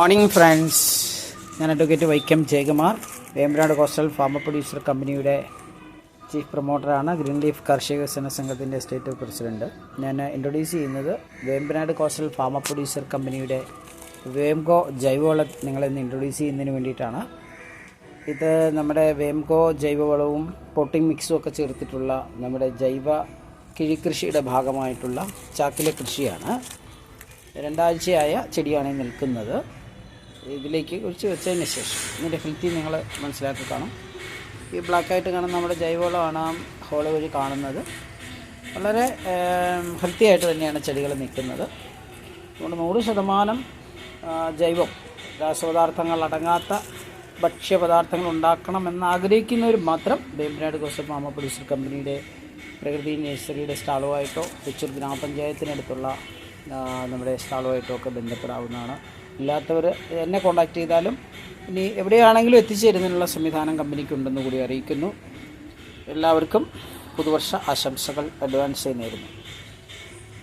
Morning friends ഞാൻ advocate Vaikom Jayakumar. Vembanad coastal farmer producer കമ്പനിയുടെ chief പ്രൊമോട്ടറാണ് green leaf കാർഷിക വികസന സംഘത്തിന്റെ സ്റ്റേറ്റ് പ്രസിഡന്റ് ഞാൻ ഇൻട്രൊഡ്യൂസ് ചെയ്യുന്നത് വേമ്പനാട് കോസ്റ്റൽ ഫാമ പ്രൊഡ്യൂസർ കമ്പനിയുടെ വേംകോ ജൈവവളം നിങ്ങളിന്ന് ഇൻട്രൊഡ്യൂസ് ചെയ്യുന്നതിന് വേണ്ടിയിട്ടാണ്. ഇത് നമ്മുടെ വേംകോ ജൈവവളവും പൊട്ടിംഗ് മിക്സും ഒക്കെ ചേർത്തിട്ടുള്ള നമ്മുടെ ജൈവ കിഴിക്കൃഷിയുടെ ഭാഗമായിട്ടുള്ള ചാക്കിലെ കൃഷിയാണ്. രണ്ടാഴ്ചയായ ചെടിയാണ് നിൽക്കുന്നത്. ഇതിലേക്ക് ഒഴിച്ച് വെച്ചതിന് ശേഷം ഇതിന്റെ ഹെൽത്തി നിങ്ങൾ മനസ്സിലാക്കി കാണും. ഈ ബ്ലാക്കായിട്ട് കാണുന്ന നമ്മുടെ ജൈവവളമാണ് ആ ഹോൾ വഴി കാണുന്നത്. വളരെ ഹെൽത്തി ആയിട്ട് തന്നെയാണ് ചെടികൾ നിൽക്കുന്നത്. അതുകൊണ്ട് നൂറ് ശതമാനം ജൈവം രാസപദാർത്ഥങ്ങൾ അടങ്ങാത്ത ഭക്ഷ്യപദാർത്ഥങ്ങൾ ഉണ്ടാക്കണമെന്ന് ആഗ്രഹിക്കുന്നവർ മാത്രം വേമ്പനാട് കോസ്റ്റൽ മാമ പ്രൊഡ്യൂസർ കമ്പനിയുടെ പ്രകൃതി നഴ്സറിയുടെ സ്റ്റാളുമായിട്ടോ തൃശ്ശൂർ ഗ്രാമപഞ്ചായത്തിനടുത്തുള്ള നമ്മുടെ സ്റ്റാളുമായിട്ടോ ഒക്കെ ബന്ധപ്പെടാവുന്നതാണ്. ഇല്ലാത്തവർ എന്നെ കോൺടാക്ട് ചെയ്താലും ഇനി എവിടെയാണെങ്കിലും എത്തിച്ചേരുന്നതിനുള്ള സംവിധാനം കമ്പനിക്ക് കമ്പനിക്കുണ്ടെന്ന് കൂടി അറിയിക്കുന്നു. എല്ലാവർക്കും പുതുവർഷ ആശംസകൾ അഡ്വാൻസ് നേരുന്നു.